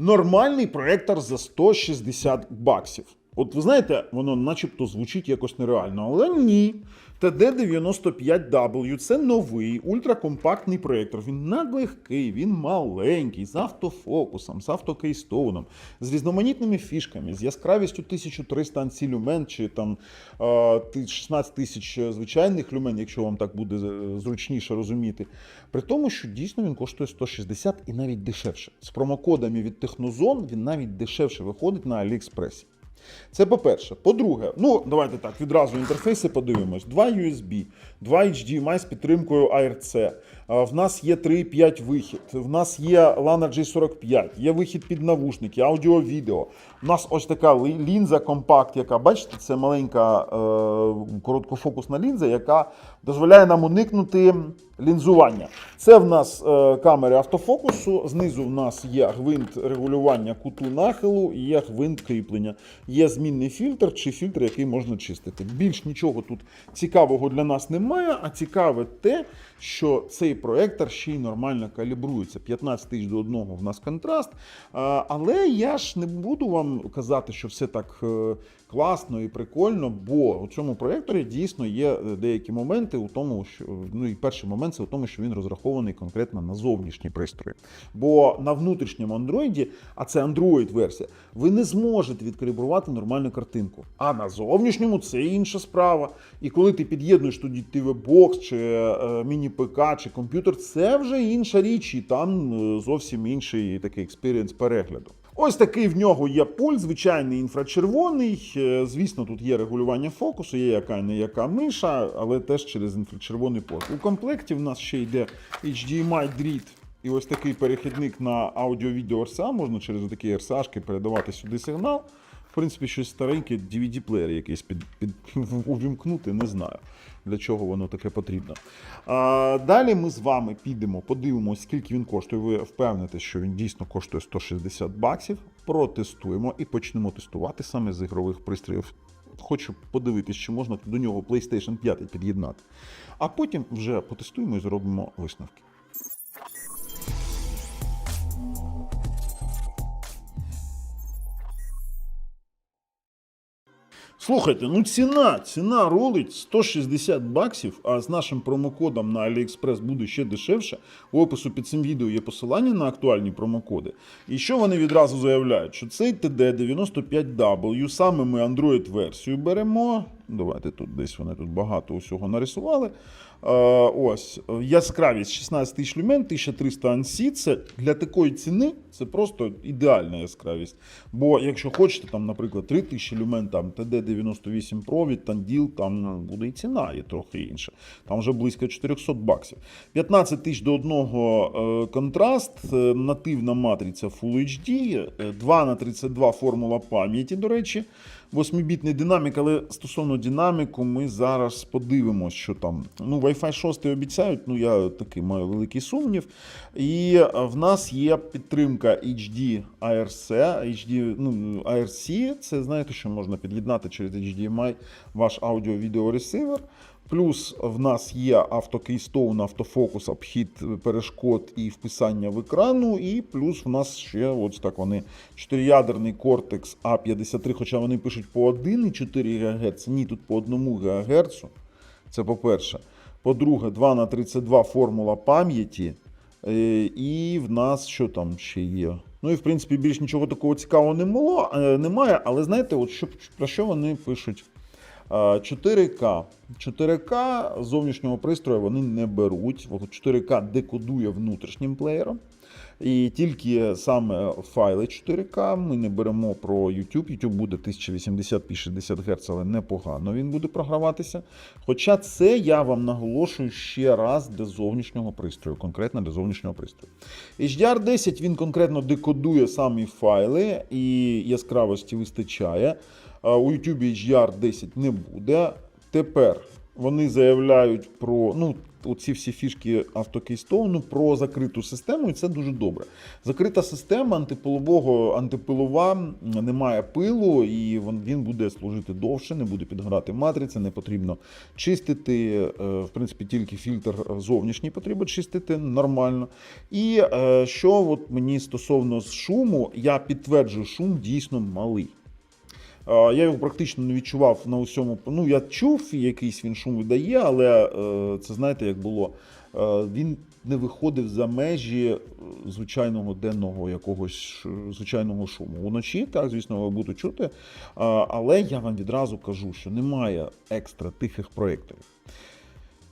Нормальний проектор за 160 баксів. От ви знаєте, воно начебто звучить якось нереально, але ні. TD95W це новий ультракомпактний проєктор. Він надлегкий, він маленький, з автофокусом, з автокейстоуном, з різноманітними фішками, з яскравістю 1300 ансі люмен чи там е, 16 тисяч звичайних люмен, якщо вам так буде е, зручніше розуміти. При тому, що дійсно він коштує 160 і навіть дешевше. З промокодами від Технозон він навіть дешевше виходить на Аліекспресі. Це по-перше. По-друге, ну давайте так, відразу інтерфейси подивимось. Два USB, два HDMI з підтримкою ARC. В нас є 3.5 вихід, в нас є LAN G45, є вихід під навушники, аудіо-відео. У нас ось така лінза компакт, яка, бачите, це маленька е, короткофокусна лінза, яка дозволяє нам уникнути лінзування. Це в нас е, камери автофокусу. Знизу в нас є гвинт регулювання куту нахилу є гвинт кріплення. Є змінний фільтр чи фільтр, який можна чистити. Більш нічого тут цікавого для нас немає, а цікаве те, що цей проектор ще й нормально калібрується. 15 тисяч до одного в нас контраст. Але я ж не буду вам казати, що все так е, класно і прикольно, бо у цьому проекторі дійсно є е, деякі моменти у тому, що ну і перший момент це у тому, що він розрахований конкретно на зовнішні пристрої. Бо на внутрішньому Android, а це Android версія, ви не зможете відкалібрувати нормальну картинку. А на зовнішньому це інша справа. І коли ти під'єднуєш тоді TV-бокс чи е, міні-ПК чи комп'ютер, це вже інша річ, і там е, зовсім інший такий експірієнс перегляду. Ось такий в нього є пульт, звичайний інфрачервоний. Е, Звісно, тут є регулювання фокусу, є яка не яка миша, але теж через інфрачервоний порт. У комплекті в нас ще йде HDMI дріт. І ось такий перехідник на аудіо-відео RCA, можна через такі RCA передавати сюди сигнал. Принципі, щось стареньке, DVD-плеєр якийсь під, під, увімкнути, не знаю, для чого воно таке потрібно. А, далі ми з вами підемо, подивимося, скільки він коштує. Ви впевните, що він дійсно коштує 160 баксів. Протестуємо і почнемо тестувати саме з ігрових пристроїв. Хочу подивитись, чи можна до нього PlayStation 5 під'єднати. А потім вже потестуємо і зробимо висновки. Слухайте, ну ціна, ціна ролить 160 баксів, а з нашим промокодом на AliExpress буде ще дешевше. У опису під цим відео є посилання на актуальні промокоди. І що вони відразу заявляють? Що цей TD95W, саме ми Android-версію беремо. Давайте тут десь вони тут багато усього нарисували. Е, ось яскравість 16 тисяч люмен, 1300 ансі. Це для такої ціни це просто ідеальна яскравість. Бо якщо хочете, там, наприклад, 3000 люмен, там TD98 Pro від Tandil, там ну, буде і ціна є трохи інша. Там вже близько 400 баксів. 15 тисяч до одного е, контраст, е, нативна матриця Full HD, е, 2 на 32 формула пам'яті, до речі. 8-бітний динамік, але стосовно динаміку, ми зараз подивимося, що там. Ну, Wi-Fi 6 обіцяють, ну я такий маю великий сумнів. І е, в нас є підтримка HD ARC. HD, ну, ARC це знаєте, що можна під'єднати через HDMI ваш аудіо-відеоресивер. Плюс в нас є автокейстоун, автофокус, обхід перешкод і вписання в екрану. І плюс в нас ще ось так вони чотириядерний Cortex A53, хоча вони пишуть по 1,4 ГГц. Ні, тут по 1 ГГц. Це по-перше. По-друге, 2 на 32 формула пам'яті. Е, І в нас що там ще є? Ну і в принципі більш нічого такого цікавого не було, е, немає. Але знаєте, от що, про що вони пишуть? Е, 4К. 4К зовнішнього пристрою вони не беруть. От 4К декодує внутрішнім плеєром. І тільки саме файли 4К ми не беремо про YouTube. YouTube буде 1080p 60 Гц, але непогано він буде програватися. Хоча це я вам наголошую ще раз для зовнішнього пристрою, конкретно для зовнішнього пристрою. HDR10 він конкретно декодує самі файли і яскравості вистачає. У YouTube HDR10 не буде. Тепер вони заявляють про. ну оці всі фішки автокейстоуну про закриту систему, і це дуже добре. Закрита система антипилового, антипилова, немає пилу, і він- буде служити довше, не буде підгорати матриця, не потрібно чистити. Е, В принципі, тільки фільтр зовнішній потрібно чистити нормально. І е, що от мені стосовно шуму, я підтверджую, шум дійсно малий. Я його практично не відчував на усьому. Ну, я чув, якийсь він шум видає, але е, це знаєте, як було. Е, Він не виходив за межі е, звичайного денного якогось звичайного шуму. Уночі, так, звісно, ви буду чути. Але я вам відразу кажу, що немає екстра тихих проєкторів.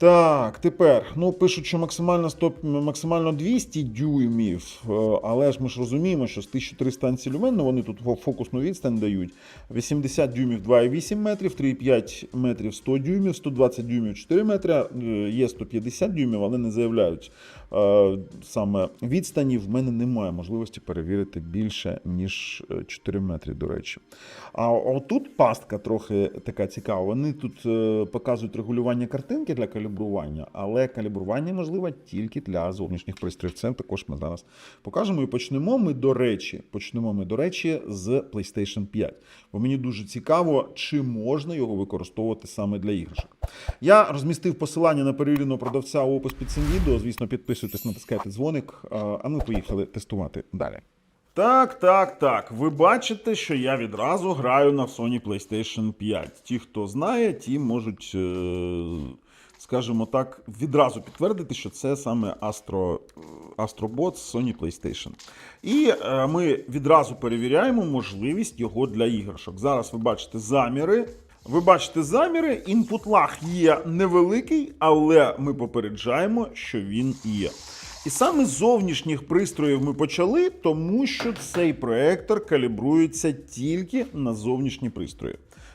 Так, тепер, ну пишуть, що максимально 100, максимально 200 дюймів, е, але ж ми ж розуміємо, що з 1300 станцій люмен, вони тут фокусну відстань дають. 80 дюймів 2,8 метрів, 3,5 метрів 100 дюймів, 120 дюймів 4 метри, е, є 150 дюймів, але не заявляють е, саме відстані. В мене немає можливості перевірити більше, ніж е, 4 метри, до речі. А отут пастка трохи така цікава. Вони тут показують регулювання картинки для калібрування, але калібрування можливе тільки для зовнішніх пристроїв. Це також ми зараз покажемо. І почнемо ми, до речі, почнемо ми, до речі, з PlayStation 5. Бо мені дуже цікаво, чи можна його використовувати саме для іграшок. Я розмістив посилання на перевіреного продавця у опис під цим відео. Звісно, підписуйтесь, натискайте дзвоник. А ми поїхали тестувати далі. Так, так, так. Ви бачите, що я відразу граю на Sony PlayStation 5. Ті, хто знає, ті можуть, е, скажімо так, відразу підтвердити, що це саме Astro, Astrobot з Sony PlayStation. І е, ми відразу перевіряємо можливість його для іграшок. Зараз ви бачите заміри. Ви бачите заміри, інпут лаг є невеликий, але ми попереджаємо, що він є. І саме з зовнішніх пристроїв ми почали, тому що цей проектор калібрується тільки на зовнішні пристрої.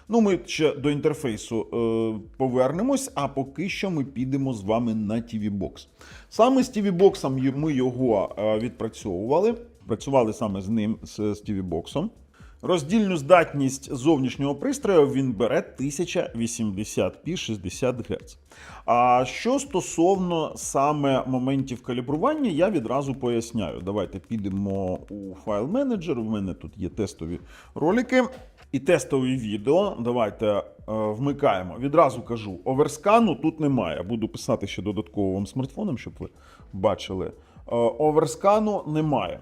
Ну, ми ще до інтерфейсу е, повернемось, а поки що ми підемо з вами на TV Box. Саме з TV Box ми його е, відпрацьовували. Працювали саме з ним, з, TV Box. Роздільну здатність зовнішнього пристрою він бере 1080p 60 Гц. А що стосовно саме моментів калібрування, я відразу поясняю. Давайте підемо у файл менеджер. У мене тут є тестові ролики і тестові відео. Давайте е, вмикаємо. Відразу кажу, оверскану тут немає. Буду писати ще додатково вам смартфоном, щоб ви бачили. Е, Оверскану немає.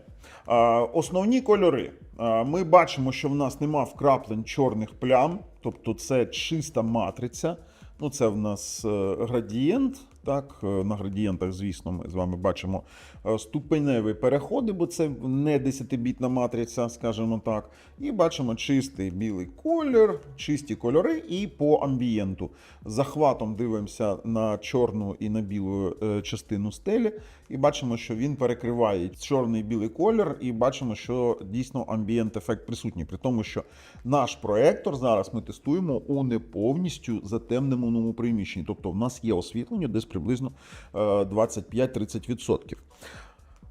Е, Основні кольори. Е, Ми бачимо, що в нас нема вкраплень чорних плям, тобто це чиста матриця. Ну, це в нас градієнт. Так, е, на градієнтах, звісно, ми з вами бачимо е, ступеневі переходи, бо це не 10-бітна матриця, скажімо так. І бачимо чистий білий колір, чисті кольори і по амбієнту. Захватом дивимося на чорну і на білу е, частину стелі, і бачимо, що він перекриває чорний і білий колір, і бачимо, що дійсно амбієнт ефект присутній. При тому, що наш проектор зараз ми тестуємо у не повністю затемненому приміщенні. Тобто в нас є освітлення десь приблизно е, 25-30%.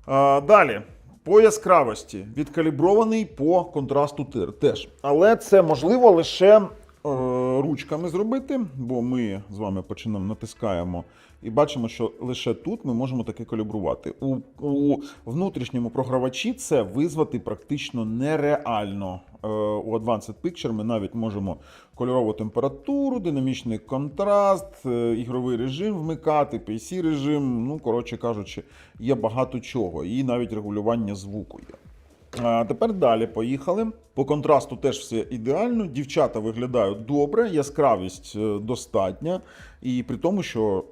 Е, Далі. По яскравості відкалібрований по контрасту тир теж. Але це можливо лише е, ручками зробити, бо ми з вами починаємо натискаємо і бачимо, що лише тут ми можемо таке калібрувати. У, у внутрішньому програвачі це визвати практично нереально. Е, У Advanced Picture ми навіть можемо кольорову температуру, динамічний контраст, е, ігровий режим вмикати, PC режим. Ну, коротше кажучи, є багато чого, і навіть регулювання звуку є. А тепер далі поїхали. По контрасту теж все ідеально. Дівчата виглядають добре, яскравість е, достатня. І при тому, що.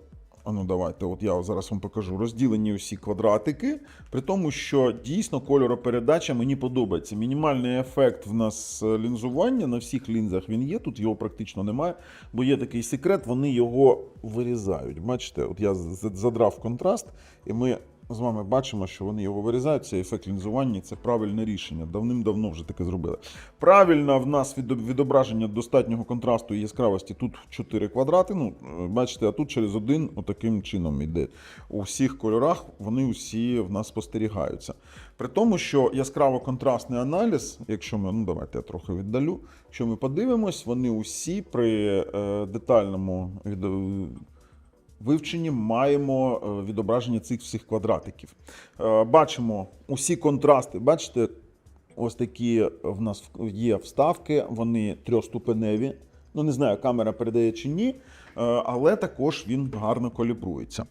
А ну давайте, от я зараз вам покажу. Розділені усі квадратики, при тому, що дійсно кольоропередача мені подобається. Мінімальний ефект в нас е, лінзування на всіх лінзах він є. Тут його практично немає, бо є такий секрет, вони його вирізають. Бачите, от я задрав контраст, і ми з вами бачимо, що вони його вирізають. Це ефект лінзування, це правильне рішення. Давним-давно вже таке зробили. Правильно, в нас відображення достатнього контрасту і яскравості тут 4 квадрати. Ну, е, бачите, а тут через один отаким чином йде. У всіх кольорах вони усі в нас спостерігаються. При тому, що яскраво-контрастний аналіз, якщо ми, ну давайте я трохи віддалю, якщо ми подивимось, вони усі при е, детальному від, вивчені маємо е, відображення цих всіх квадратиків. Е, Бачимо усі контрасти. Бачите, ось такі в нас є вставки, вони трьохступеневі. Ну, не знаю, камера передає чи ні, е, але також він гарно калібрується.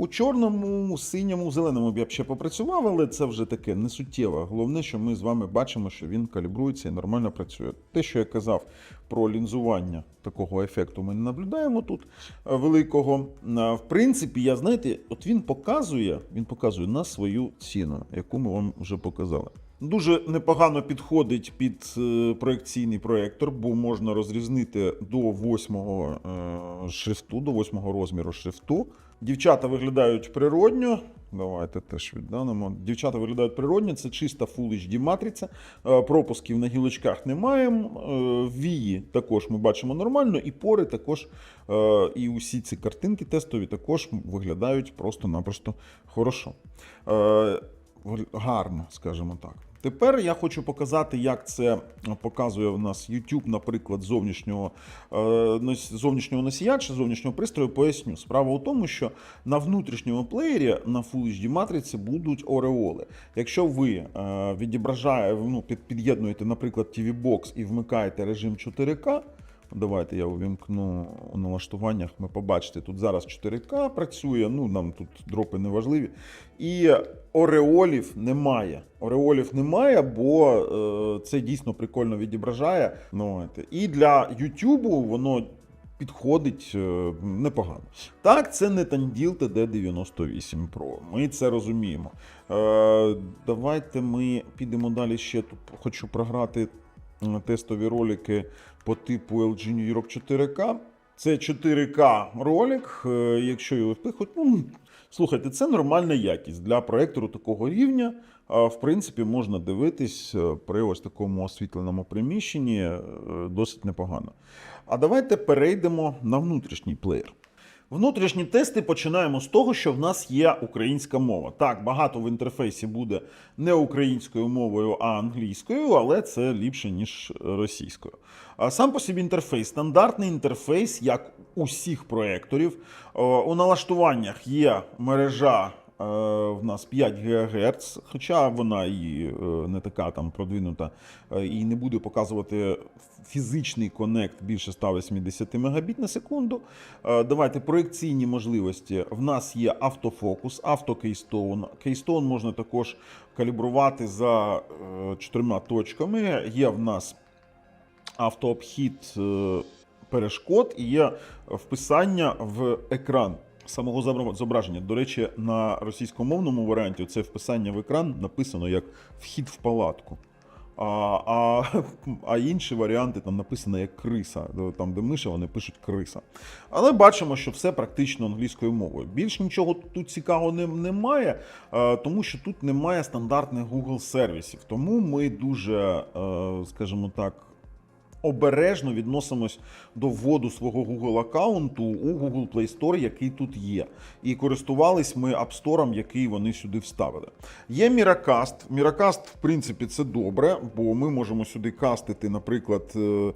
У чорному, синьому, зеленому я б ще попрацював, але це вже таке несуттєве. Головне, що ми з вами бачимо, що він калібрується і нормально працює. Те, що я казав про лінзування такого ефекту, ми не наблюдаємо тут е, великого. Е, В принципі, я знаєте, от він показує, він показує на свою ціну, яку ми вам вже показали. Дуже непогано підходить під е, проекційний проектор, бо можна розрізнити до восьмого шрифту, до восьмого розміру шрифту. Дівчата виглядають природньо. Давайте теж відданемо. Дівчата виглядають природньо, це чиста Full HD матриця. Е, Пропусків на гілочках немає. Е, Вії також ми бачимо нормально, і пори також, е, і усі ці картинки тестові також виглядають просто-напросто хорошо. Гарно, скажімо так. Тепер я хочу показати, як це показує в нас YouTube, наприклад, зовнішнього, е, зовнішнього носія чи зовнішнього пристрою. Поясню. Справа у тому, що на внутрішньому плеєрі на Full HD матриці будуть ореоли. Якщо ви е, відображає, ну, під'єднуєте, наприклад, TV Box і вмикаєте режим 4К, Давайте я увімкну у налаштуваннях. Ми побачите, тут зараз 4К працює, ну нам тут дропи не важливі. І ореолів немає. Ореолів немає, бо е, це дійсно прикольно відображає. Ну. І для YouTube воно підходить е, непогано. Так, це не Tandil TD98 Pro. Ми це розуміємо. Е, давайте ми підемо далі ще тут. Хочу програти тестові ролики по типу LG New York 4K. Це 4К ролик. е, Якщо його впихуть, ну слухайте, це нормальна якість для проектору такого рівня. В принципі, можна дивитись е, при ось такому освітленому приміщенні е, досить непогано. А давайте перейдемо на внутрішній плеєр. Внутрішні тести починаємо з того, що в нас є українська мова. Так, багато в інтерфейсі буде не українською мовою, а англійською, але це ліпше, ніж російською. А сам по собі інтерфейс, стандартний інтерфейс, як усіх проекторів. У налаштуваннях є мережа е, в нас 5 ГГц, хоча вона і е, не така там продвинута е, і не буде показувати фізичний конект більше 180 Мбіт на секунду. Е, Давайте проекційні можливості. В нас є автофокус, автокейстоун. Кейстоун можна також калібрувати за е, чотирма точками. Є в нас автообхід е, перешкод і є вписання в екран самого зобра- зображення. До речі, на російськомовному варіанті це вписання в екран написано як вхід в палатку. А, а, а інші варіанти там написано як криса. Там, де миша, вони пишуть криса. Але бачимо, що все практично англійською мовою. Більш нічого тут цікавого немає, е, тому що тут немає стандартних Google сервісів. Тому ми дуже, е, скажімо так, обережно відносимось до вводу свого Google аккаунту у Google Play Store, який тут є. І користувались ми App Store, який вони сюди вставили. Є Miracast. Miracast, в принципі, це добре, бо ми можемо сюди кастити, наприклад, е,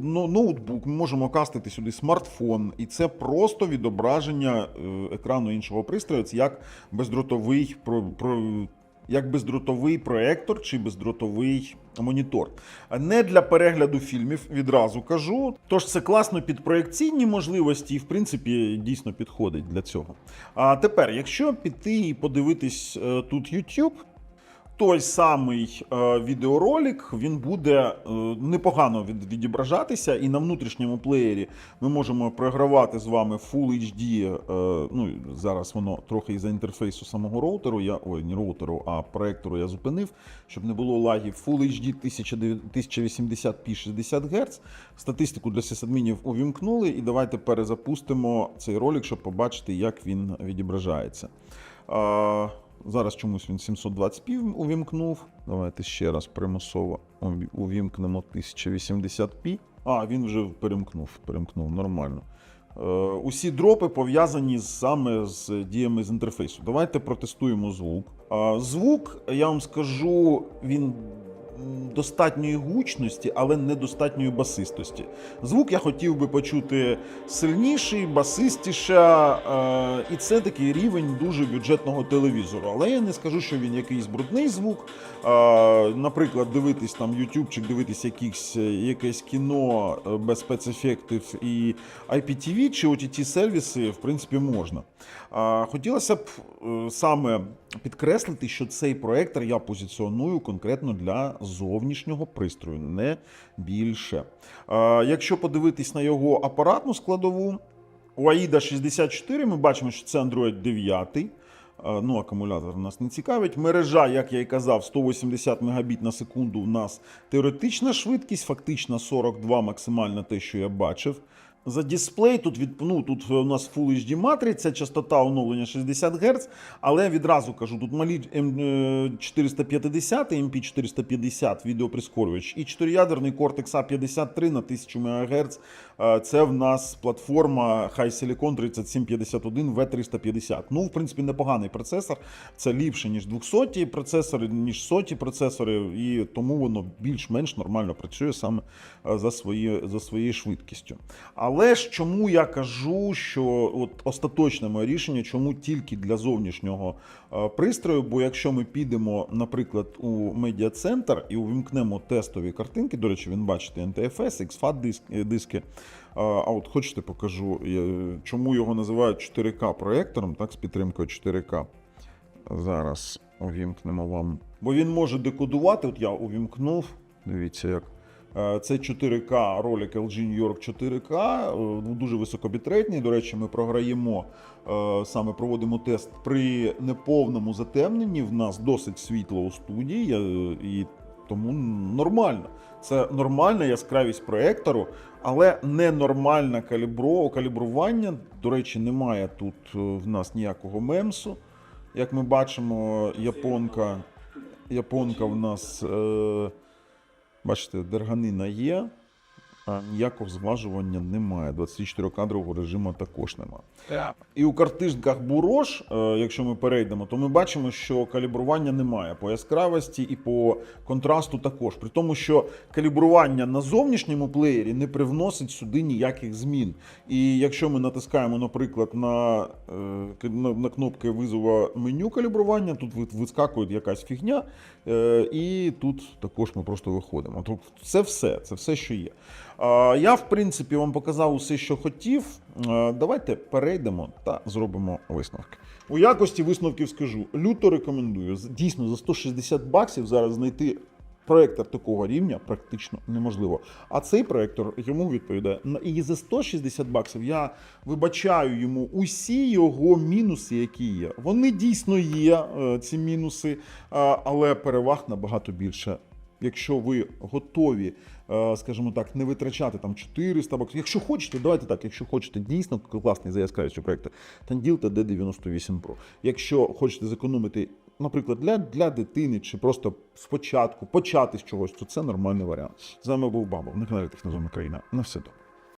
ну, ноутбук, ми можемо кастити сюди смартфон, і це просто відображення е, екрану іншого пристрою. Це як бездротовий про, як бездротовий проектор чи бездротовий монітор. Не для перегляду фільмів, відразу кажу. Тож це класно під проекційні можливості і, в принципі, дійсно підходить для цього. А тепер, якщо піти і подивитись е, тут YouTube. Той самий е, відеоролик він буде е, непогано від, відображатися, і на внутрішньому плеєрі ми можемо програвати з вами Full HD. Е, ну зараз воно трохи із-за інтерфейсу самого роутеру. Я ой, не роутеру, а проектору я зупинив, щоб не було лагів. Full HD 1080p 60 Гц. Статистику для сисадмінів увімкнули, і давайте перезапустимо цей ролик, щоб побачити, як він відображається. Зараз чомусь він 720p увімкнув. Давайте ще раз примусово увімкнемо 1080p. А, він вже перемкнув, перемкнув, нормально. Е, усі дропи пов'язані саме з діями з інтерфейсу. Давайте протестуємо звук. А, звук, я вам скажу, він достатньої гучності, але недостатньої басистості. Звук я хотів би почути сильніший, басистіша, е, і це такий рівень дуже бюджетного телевізору. Але я не скажу, що він якийсь брудний звук. Е, наприклад, дивитись там YouTube чи дивитись якісь, е, якесь кіно е, без спецефектів і IPTV чи OTT сервіси, в принципі, можна. Хотілося б саме підкреслити, що цей проектор я позиціоную конкретно для зовнішнього пристрою, не більше. Е, Якщо подивитись на його апаратну складову, у AIDA 64 ми бачимо, що це Android 9. Е, Ну, акумулятор нас не цікавить. Мережа, як я і казав, 180 Мбіт на секунду у нас теоретична швидкість, фактично 42 максимально те, що я бачив. За дисплей тут від ну, тут у нас Full HD матриця, частота оновлення 60 Гц, але відразу кажу, тут малі М 450 MP 450 відеоприскорювач і 4-ядерний Cortex A53 на 1000 МГц. Е, Це в нас платформа High Silicon 3751 V350. Ну, в принципі, непоганий процесор. Це ліпше, ніж 200 процесори, ніж соті процесори, і тому воно більш-менш нормально працює саме е, за, свої, за своєю швидкістю. Але ж чому я кажу, що от остаточне моє рішення, чому тільки для зовнішнього е, пристрою? Бо якщо ми підемо, наприклад, у медіа-центр і увімкнемо тестові картинки, до речі, він бачите NTFS, XFAT е, диски. А а от хочете покажу, е, чому його називають 4К проектором, так, з підтримкою 4К. Зараз увімкнемо вам. Бо він може декодувати. От я увімкнув. Дивіться, як. Е, Це 4К ролик LG New York 4K, е, дуже високобітретний. До речі, ми програємо, е, саме проводимо тест при неповному затемненні. В нас досить світло у студії, і тому нормально. Це нормальна яскравість проектору, але ненормальне калібро, калібрування. До речі, немає тут в нас ніякого мемсу. Як ми бачимо, японка, японка в нас. Е, Бачите, дерганина є, ніякого зважування немає. 24-кадрового режиму також немає. І у картинках Бурош, е, якщо ми перейдемо, то ми бачимо, що калібрування немає по яскравості і по контрасту також. При тому, що калібрування на зовнішньому плеєрі не привносить сюди ніяких змін. І якщо ми натискаємо, наприклад, на, е, на, на кнопки визова меню калібрування, тут вискакує якась фігня, е, і тут також ми просто виходимо. Тобто це все, це все, що є. Я, в принципі, вам показав усе, що хотів. Давайте перейдемо та зробимо висновки. У якості висновків скажу: люто рекомендую. Дійсно, за 160 баксів зараз знайти проектор такого рівня практично неможливо. А цей проектор йому відповідає. І за 160 баксів я вибачаю йому усі його мінуси, які є. Вони дійсно є, е, ці мінуси, але переваг набагато більше якщо ви готові, е, скажімо так, не витрачати там 400 баксів. Якщо хочете, давайте так, якщо хочете дійсно класний за яскравістю проєкту, Tandil TD98 Pro. Якщо хочете зекономити, наприклад, для, для дитини чи просто спочатку почати з чогось, то це нормальний варіант. З вами був Бабов на каналі Технозона Україна. На все добре.